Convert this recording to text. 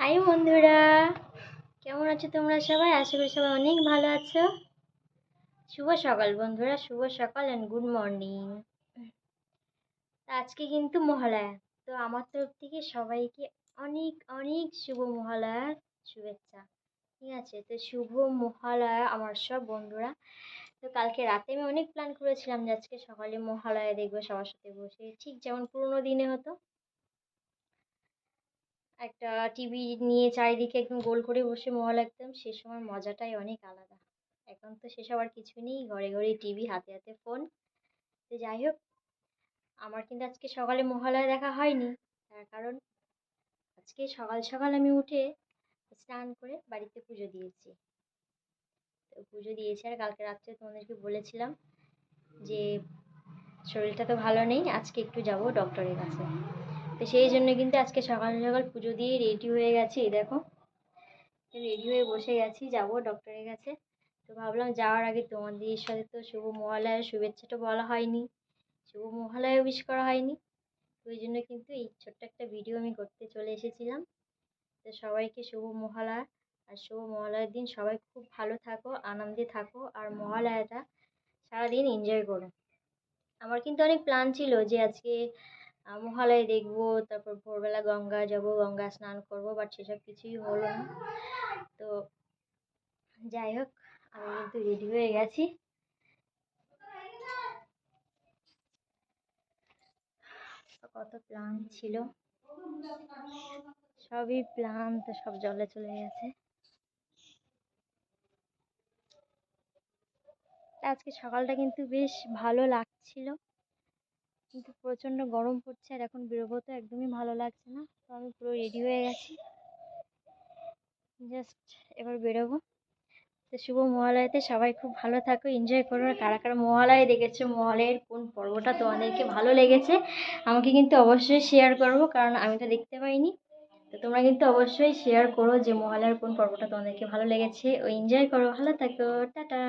High বন্ধুরা, কেমন আছো তোমরা সবাই? আশা করি সবাই অনেক ভালো আছো। শুভ সকাল বন্ধুরা, শুভ সকাল অ্যান্ড গুড মর্নিং আজকে কিন্তু মহালয়া, তো আমার তরফ থেকে সবাইকে অনেক অনেক শুভ মহালয়ার শুভেচ্ছা। ঠিক আছে, তো শুভ মহালয়া আমার সব বন্ধুরা। তো কালকে রাতে আমি অনেক প্ল্যান করেছিলাম যে আজকে সকালে মহালয়া দেখব, সবার সাথে বসে। ঠিক যেমন পুরোনো দিনে হতো একটা টিভি নিয়ে চারিদিকে একদম গোল করে বসে মহল একদম, সে সময় মজাটাই অনেক আলাদা। এখন তো সেসব আর কিছু নেই, ঘরে ঘরে টিভি হাতে হাতে ফোন তো যাই হোক, আমার কিন্তু আজকে সকালে মহালয়া দেখা হয়নি। তার কারণ, আজকে সকাল সকাল আমি উঠে স্নান করে বাড়িতে পুজো দিয়েছি। তো পুজো দিয়েছি আর কালকে রাত্রে তোমাদেরকে বলেছিলাম যে, শরীরটা তো ভালো নেই, আজকে একটু যাব ডক্টরের কাছে। তো সেই জন্য কিন্তু আজকে সকাল সকাল পুজো দিয়ে রেডি হয়ে গেছি দেখো। রেডি হয়ে বসে গেছি, যাব ডক্টরের কাছে। তো ভাবলাম যাওয়ার আগে তোমাদের সাথে তো শুভ মহালয়ার শুভেচ্ছাটা বলা হয়নি। শুভ মহালয়া উইশ করা হয়নি। ওই জন্য কিন্তু এই ছোট্ট একটা ভিডিও আমি করতে চলে এসেছিলাম। তো সবাইকে শুভ মহালয়া। আর শুভ মহালয়ার দিন সবাই খুব ভালো থাকো, আনন্দে থাকো, আর মহালয়াটা সারাদিন এনজয় করো। আমার কিন্তু অনেক প্ল্যান ছিল যে আজকে মহালয় দেখব, তারপর ভোরবেলা গঙ্গা যাব, গঙ্গা স্নান করব বাট সেসব কিছুই হলো না। তো যাই হোক, আমি কিন্তু রেডি হয়ে গেছি। কত প্ল্যান ছিল? সবই প্ল্যান তো সব জলে চলে গেছে। আজকে সকালটা কিন্তু বেশ ভালো লাগছিল। কিন্তু প্রচণ্ড গরম পড়ছে আর এখন বেরোবো তো একদমই ভালো লাগছে না। তো আমি পুরো রেডি হয়ে গেছি। জাস্ট এবার বেরোবো। তো শুভ মহালয়াতে সবাই খুব ভালো থাকো এনজয় করো। আর কারা কারা মহালয় দেখেছ, মহালয়ের কোন পর্বটা তোমাদেরকে ভালো লেগেছে, আমাকে কিন্তু অবশ্যই শেয়ার করব কারণ আমি তো দেখতে পাইনি। তো তোমরা কিন্তু অবশ্যই শেয়ার করো যে মহালয়ার কোন পর্বটা তোমাদেরকে ভালো লেগেছে। ও এনজয় করো, ভালো থাকো, টাটা।